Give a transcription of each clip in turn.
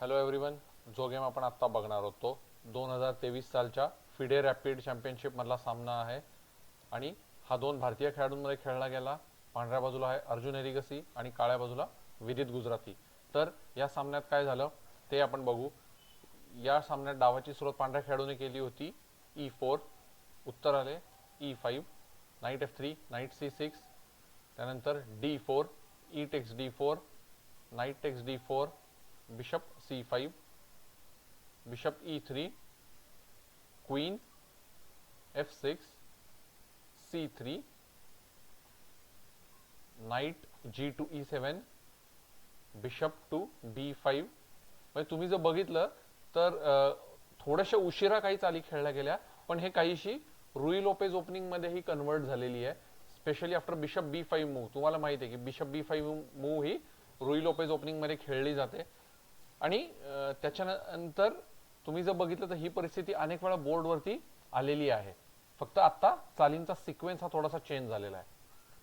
Hello everyone जो game आपण आत्ता बघणार होतो दोन हजार तेवीस सालच्या फिडे रॅपिड चॅम्पियनशिपमधला सामना आहे. आणि हा दोन भारतीय खेळाडूंमध्ये खेळला गेला. पांढऱ्या बाजूला आहे अर्जुन एरिगसी आणि काळ्या बाजूला विदित गुजराती. तर या सामन्यात काय झालं ते आपण बघू. या सामन्यात डावाची सुरुवात पांढऱ्या खेळाडूने केली होती. E ई फोर उत्तर आले. E five knight F three knight C six त्यानंतर D four E takes D four knight takes D four bishop C five bishop E three queen F six C three knight G two E seven bishop to B five म्हणजे तुम्ही जर बघितलं तर थोड्याशा उशिरा काही चाली खेळल्या गेल्या पण हे काहीशी रुई लोपेज ओपनिंगमध्ये ही कन्वर्ट झालेली आहे. Specially after bishop B five move तुम्हाला माहिती आहे की बिशप बी फाईव्ह मूव ही रुई लोपेज ओपनिंगमध्ये खेळली जाते. आणि त्याच्यानंतर तुम्ही जर बघितलं तर ही परिस्थिती अनेक वेळा बोर्डवरती आलेली आहे. फक्त आता चालींचा सिक्वेन्स हा थोडासा चेंज झालेला आहे.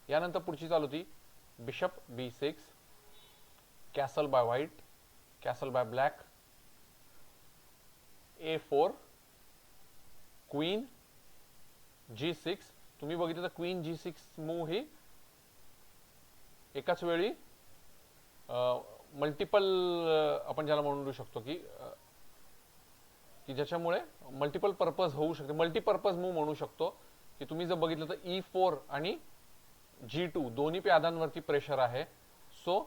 यानंतर पुढची चाल होती bishop B six castle by white castle by black A four queen G six. तुम्ही बघितलं तर क्वीन जी सिक्स मूव ही एकाच वेळी मल्टिपल आपण ज्याला म्हणू शकतो की की ज्याच्यामुळे मल्टिपल पर्पज होऊ शकते. मल्टीपर्पज मूव म्हणू शकतो की तुम्ही जर बघितलं तर e ई फोर आणि जी टू दोन्ही प्यादांवरती प्रेशर आहे. सो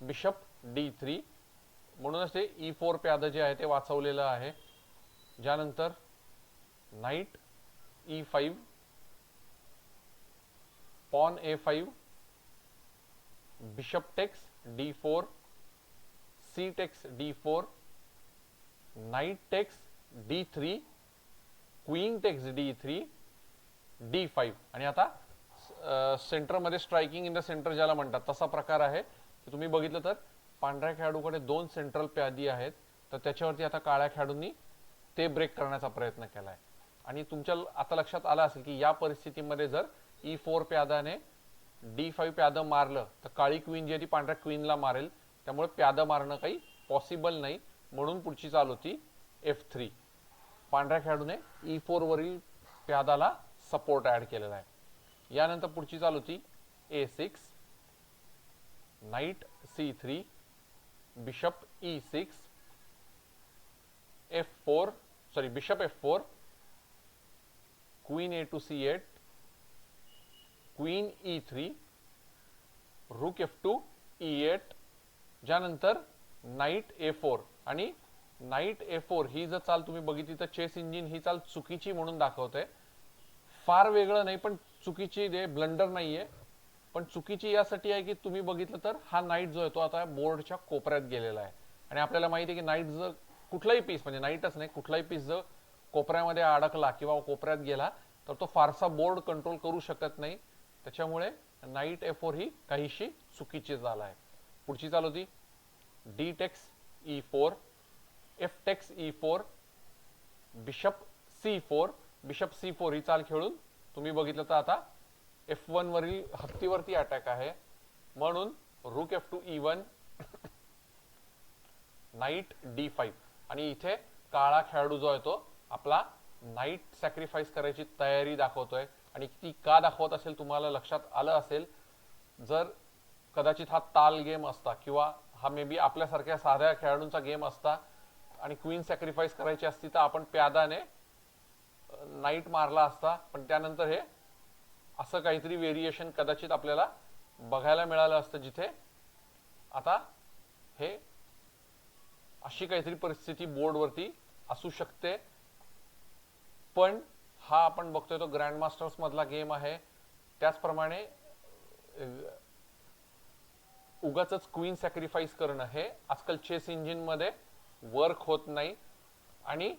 बिशप डी थ्री म्हणूनच ते e ई फोर प्याद जे आहे ते वाचवलेलं आहे. ज्यानंतर knight E five pawn A five bishop takes D four C takes D four knight takes D three queen takes D three D five आणि आता सेंटरमध्ये स्ट्रायकिंग इन द सेंटर ज्याला म्हणतात तसा प्रकार आहे. की तुम्ही बघितलं तर पांढऱ्या खेळाडूकडे दोन सेंट्रल प्यादी आहेत. तर त्याच्यावरती आता काळ्या खेळाडूंनी ते ब्रेक करण्याचा प्रयत्न केला आहे आणि तुमच्या आता लक्षात आलं असेल की या परिस्थितीमध्ये जर ई फोर प्यादाने डी फाईव्ह प्यादं मारलं तर काळी क्वीन जी आहे ती पांढऱ्या क्वीनला मारेल. त्यामुळे प्यादं मारणं काही पॉसिबल नाही. म्हणून पुढची चाल होती एफ थ्री पांढऱ्या खेळाडूने e ई फोर वरील प्यादाला सपोर्ट ऍड केलेला आहे. यानंतर पुढची चाल होती A six knight C three bishop E six F four sorry bishop F four queen A two C eight queen E three rook F two E eight ज्यानंतर knight A four आणि knight A four ही जर चाल तुम्ही बघितली तर chess engine ही चाल चुकीची म्हणून दाखवते. फार वेगळं नाही पण चुकीची दे ब्लंडर नाहीये. पण चुकीची यासाठी आहे की तुम्ही बघितलं तर हा नाईट जो आहे तो आता बोर्डच्या कोपऱ्यात गेलेला आहे. आणि आपल्याला माहिती आहे की नाईट जर कुठलाही पीस म्हणजे नाईटच नाही कुठलाही पीस जर कोपऱ्यामध्ये अडकला किंवा कोपऱ्यात गेला तर तो फारसा बोर्ड कंट्रोल करू शकत नाही. त्याच्यामुळे नाईट ए फोर ही काहीशी चुकीची चाल आहे पुढची चाल होती. D takes E four F takes E four bishop C four bishop C four ही चाल खेळून तुम्ही बघितलं तर आता एफ वन वरील हत्तीवरती अटॅक आहे. म्हणून rook F two E one knight D five आणि इथे काळा खेळाडू जो आहे तो आपला नाईट सॅक्रिफाईस करायची तयारी दाखवतोय. आणि ती का दाखवत असेल तुम्हाला लक्षात आलं असेल जर कदाचित हा ताल गेम असता किंवा हा मे बी आपल्यासारख्या साध्या खेळाडूंचा गेम असता आणि क्वीन सॅक्रिफाईस करायची असती तर आपण प्यादाने नाईट मारला असता. पण त्यानंतर हे असं काहीतरी व्हेरिएशन कदाचित आपल्याला बघायला मिळालं असतं जिथे आता हे अशी काहीतरी परिस्थिती बोर्डवरती असू शकते. पण हा आपण बघतोय तो ग्रँड मास्टर्स मधला गेम आहे. त्याचप्रमाणे उगाच क्वीन सॅक्रिफाईस करणं हे आजकाल चेस इंजिनमध्ये वर्क होत नाही. आणि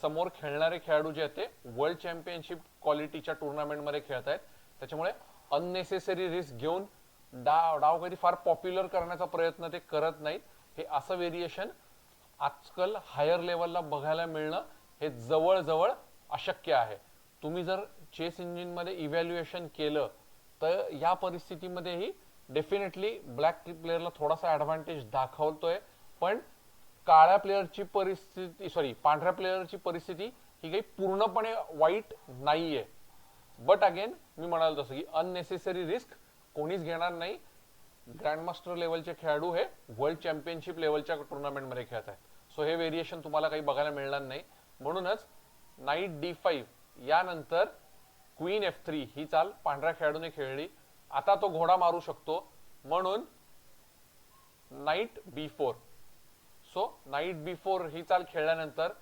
समोर खेळणारे खेळाडू जे आहेत ते वर्ल्ड चॅम्पियनशिप क्वालिटीच्या टुर्नामेंटमध्ये खेळत आहेत. त्याच्यामुळे अननेसेसरी रिस्क घेऊन डाव डाव कधी फार पॉप्युलर करण्याचा प्रयत्न ते करत नाहीत. हे असं व्हेरिएशन आजकाल हायर लेवलला बघायला मिळणं हे जवळजवळ अशक्य आहे. तुम्ही जर चेस इंजिनमध्ये इव्हॅल्युएशन केलं तर या परिस्थितीमध्येही डेफिनेटली ब्लॅक प्लेअरला थोडासा ॲडव्हान्टेज दाखवतोय. पण काळ्या प्लेअरची परिस्थिती सॉरी पांढऱ्या प्लेअरची परिस्थिती ही काही पूर्णपणे वाईट नाहीये. बट अगेन मी म्हणाल तसं की अननेसेसरी रिस्क कोणीच घेणार नाही. ग्रँडमास्टर लेवलचे खेळाडू हे वर्ल्ड चॅम्पियनशिप लेवलच्या टुर्नामेंटमध्ये खेळत आहेत. सो हे व्हेरिएशन तुम्हाला काही बघायला मिळणार नाही. म्हणूनच नाईट डी फाईव्ह. यानंतर क्वीन एफ थ्री. ही चाल पांढऱ्या खेळाडूने खेळली. आता तो घोडा मारू शकतो. म्हणून knight B four. So knight B four ही चाल खेळल्यानंतर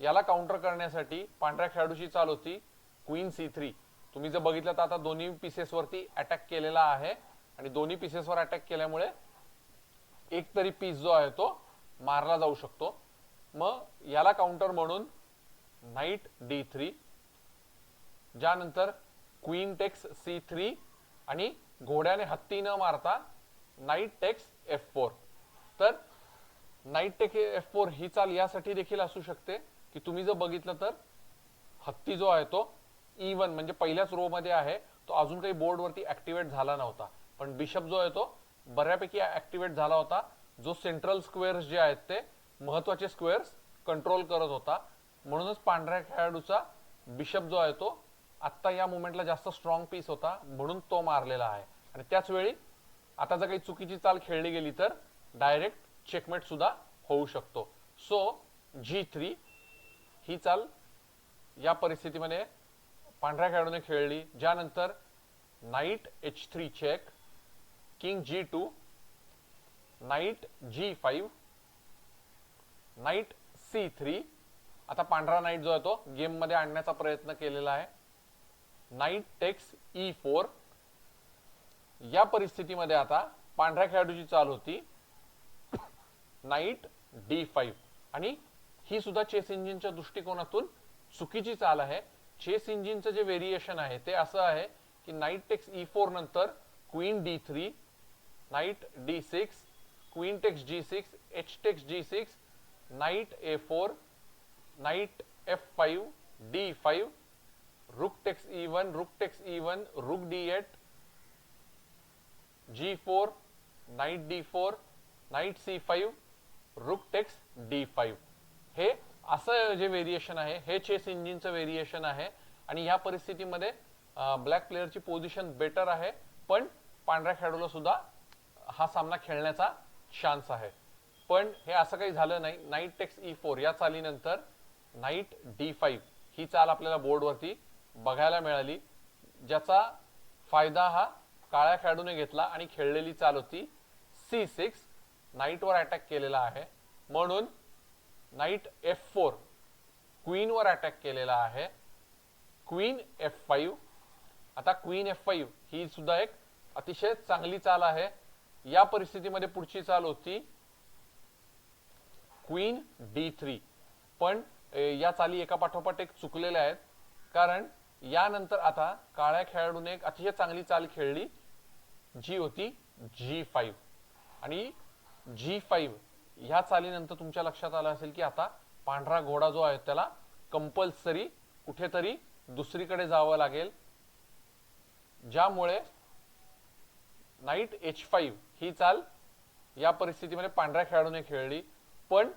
याला काउंटर करण्यासाठी पांढऱ्या खेळाडूची चाल होती क्वीन सी थ्री. तुम्ही जर बघितलं तर आता दोन्ही पीसेसवरती अटॅक केलेला आहे. आणि दोन्ही पीसेसवर अटॅक केल्यामुळे एक तरी पीस जो आहे तो मारला जाऊ शकतो. मग याला काउंटर म्हणून नाईट डी थ्री ज्यानंतर क्वीन टेक्स सी थ्री आणि घोड्याने हत्ती न मारता नाईट टेक्स एफ फोर. तर नाईट टेक एफ फोर ही चाल यासाठी देखील असू शकते की तुम्ही जर बघितलं तर हत्ती जो आहे तो e ई वन म्हणजे पहिल्याच रो मध्ये आहे तो अजून काही बोर्डवरती ऍक्टिवेट ऍक्टिव्हेट झाला नव्हता. पण बिशप जो आहे तो बऱ्यापैकी ऍक्टिव्हेट झाला होता. जो सेंट्रल स्क्वेअर्स जे आहेत ते महत्त्वाचे स्क्वेअर्स कंट्रोल करत होता. म्हणूनच पांढऱ्या खेळाडूचा बिशप जो आहे तो आत्ता या मुवमेंटला जास्त स्ट्रॉंग पीस होता म्हणून तो मारलेला आहे. आणि त्याच वेळी आता जर काही चुकीची चाल खेळली गेली तर डायरेक्ट चेकमेट सुद्धा होऊ शकतो. सो जी थ्री ही चाल या परिस्थितीमध्ये पांढऱ्या खेळाडूने खेळली. ज्यानंतर knight H three check king G two knight G five knight C three आता पांढरा नाईट जो आहे तो गेममध्ये आणण्याचा प्रयत्न केलेला आहे. नाईट टेक्स ई फोर या परिस्थितीमध्ये आता पांढऱ्या खेळाडूची चाल होती. नाईट डी फाईव्ह आणि ही सुद्धा चेस इंजिनच्या दृष्टिकोनातून चुकीची चाल आहे. चेस इंजिनचं जे व्हेरिएशन आहे ते असं आहे की नाईट टेक्स ई फोर नंतर queen D three knight D six queen takes G six H takes G six knight A four knight F five D five rook takes E one rook takes E one rook D eight G four knight D four knight C five rook takes D five. हे असं जे variation आहे हे chess इंजिनचं variation आहे आणि ह्या परिस्थितीमध्ये black प्लेअरची position better आहे पण पांढऱ्या खेळाडूला सुद्धा हा सामना खेळण्याचा चान्स आहे. पण हे असं काही झालं नाही. नाईट टेक्स ई फोर या चालीनंतर नाईट डी फाईव्ह ही चाल आपल्याला बोर्डवरती बघायला मिळाली. ज्याचा फायदा हा काळ्या खेळाडूने घेतला आणि खेळलेली चाल होती सी सिक्स. नाईटवर अटॅक केलेला आहे. म्हणून नाईट एफ फोर क्वीनवर अटॅक केलेला आहे. Queen F five. आता क्वीन एफ फाईव्ह ही सुद्धा एक अतिशय चांगली चाल आहे. या परिस्थितीमध्ये पुढची चाल होती क्वीन डी थ्री. पण या चाली एका पाठोपाठ एक चुकलेल्या आहेत. कारण यानंतर आता काळ्या खेळाडूने एक अतिशय चांगली चाल खेळली जी होती जी फाईव्ह आणि जी फाईव्ह ह्या चालीनंतर तुमच्या लक्षात आलं असेल की आता पांढरा घोडा जो आहे त्याला कंपल्सरी कुठेतरी दुसरीकडे जावं लागेल. ज्यामुळे नाईट एच फाईव्ह ही चाल या परिस्थितीमध्ये पांढऱ्या खेळाडूने खेळली. पण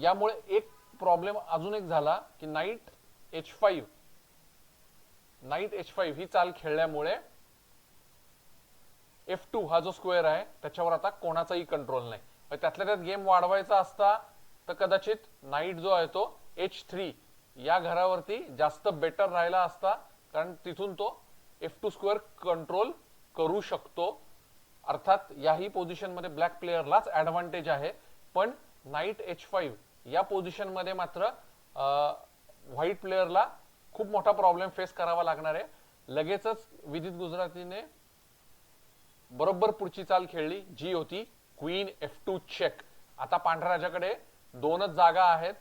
यामुळे एक प्रॉब्लेम अजून एक झाला की knight H five knight H five ही चाल खेळल्यामुळे एफ टू हा जो स्क्वेअर आहे त्याच्यावर आता कोणाचाही कंट्रोल नाही. त्यातल्या त्यात गेम वाढवायचा असता तर कदाचित नाईट जो आहे तो एच थ्री या घरावरती जास्त बेटर राहिला असता कारण तिथून तो एफ टू स्क्वेअर कंट्रोल करू शकतो. अर्थात याही पोझिशनमध्ये ब्लॅक प्लेयरलाच ॲडव्हान्टेज आहे. पण नाईट एच फाईव्ह या पोझिशनमध्ये मात्र व्हाईट प्लेअरला खूप मोठा प्रॉब्लेम फेस करावा लागणार आहे. लगेचच विदित गुजरातीने बरोबर पुढची चाल खेळली जी होती क्वीन एफ टू चेक आता पांढऱ्या राजाकडे दोनच जागा आहेत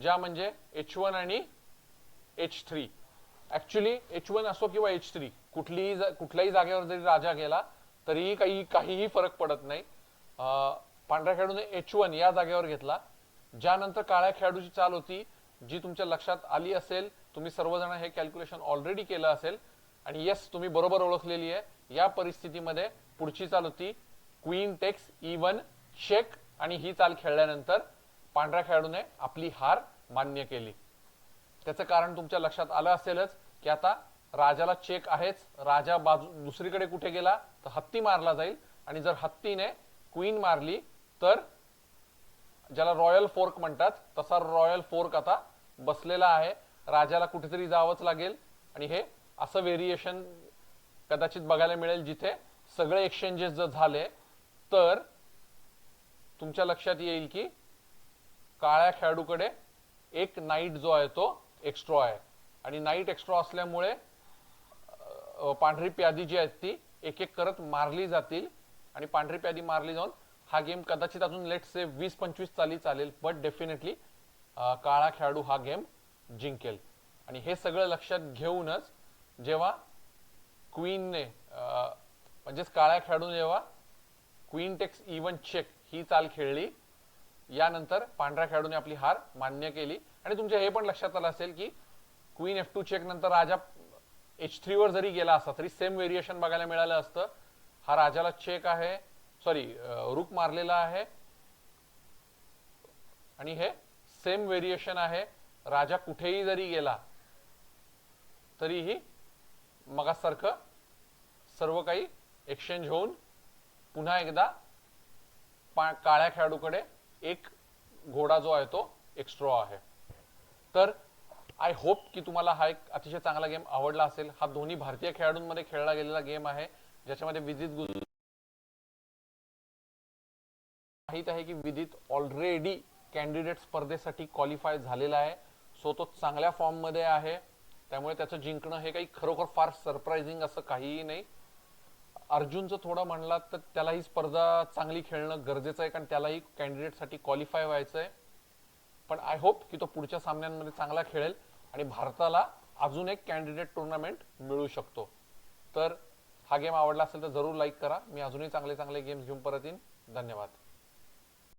ज्या म्हणजे एच वन आणि H three actually H one असो किंवा एच थ्री कुठलीही कुठल्याही जागेवर जरी राजा गेला तरीही काही काहीही फरक पडत नाही. पांढऱ्या खेळाडूने एच वन या जागेवर घेतला. ज्यानंतर काळ्या खेळाडूची चाल होती जी तुमच्या लक्षात आली असेल तुम्ही सर्वजण हे कॅल्क्युलेशन ऑलरेडी केलं असेल आणि येस तुम्ही बरोबर ओळखलेली आहे या परिस्थितीमध्ये पुढची चाल होती queen takes E one shake check आणि ही चाल खेळल्यानंतर पांढऱ्या खेळाडूने आपली हार मान्य केली. त्याचं कारण तुमच्या लक्षात आलं असेलच की आता राजाला चेक आहेच राजा बाजू दुसरीकडे कुठे गेला तर हत्ती मारला जाईल आणि जर हत्तीने क्वीन मारली तर ज्याला रॉयल फोर्क म्हणतात तसा रॉयल फोर्क आता बसलेला आहे. राजाला कुठेतरी जावंच लागेल. आणि हे असं व्हेरिएशन कदाचित बघायला मिळेल जिथे सगळे एक्सचेंजेस जर झाले तर तुमच्या लक्षात येईल की काळ्या खेळाडूकडे एक नाईट जो आहे तो एक्स्ट्रा आहे. आणि नाईट एक्स्ट्रा असल्यामुळे पांढरी प्यादी जी आहेत ती एक एक करत मारली जातील. आणि पांढरी प्यादी मारली जाऊन हा गेम कदाचित अजून लेट से वीस पंचवीस चाली चालेल बट डेफिनेटली काळा खेळाडू हा गेम जिंकेल. आणि हे सगळं लक्षात घेऊनच जेव्हा क्वीनने म्हणजेच काळ्या खेळाडूने जेव्हा queen takes E one check ही चाल खेळली यानंतर पांढऱ्या खेळाडूने आपली हार मान्य केली. आणि तुमच्या हे पण लक्षात आलं असेल की क्वीन एफ टू चेक नंतर राजा एच थ्री वर जरी गेला असता तरी सेम व्हेरिएशन बघायला मिळालं असतं. हा राजाला चेक आहे. सॉरी रुक मारलेला आहे. आणि हे सेम व्हेरिएशन आहे. राजा कुठेही जरी गेला तरीही मगासारखं सर्व काही एक्सचेंज होऊन पुन्हा एकदा पा- काळ्या खेळाडूकडे एक घोडा जो आहे तो एक्स्ट्रॉ आहे. तर आय होप की तुम्हाला हा एक अतिशय चांगला गेम आवडला असेल. हा दोन्ही भारतीय खेळाडूंमध्ये खेळला गेलेला गेम आहे ज्याच्यामध्ये विजित माहीत आहे की विदित ऑलरेडी कॅन्डिडेट स्पर्धेसाठी क्वालिफाय झालेला आहे. सो तो चांगल्या फॉर्ममध्ये आहे. त्यामुळे त्याचं जिंकणं हे काही खरोखर फार सरप्राइझिंग असं काहीही नाही. अर्जुनचं थोडं म्हणलात तर त्याला ही स्पर्धा चांगली खेळणं गरजेचं आहे कारण त्यालाही कॅन्डिडेटसाठी क्वालिफाय व्हायचं आहे पण आय होप की तो पुढच्या सामन्यांमध्ये चांगला खेळेल आणि भारताला अजून एक कॅन्डिडेट टुर्नामेंट मिळू शकतो. तर हा गेम आवडला असेल तर जरूर लाईक करा. मी अजूनही चांगले चांगले गेम्स घेऊन परत येईन. धन्यवाद.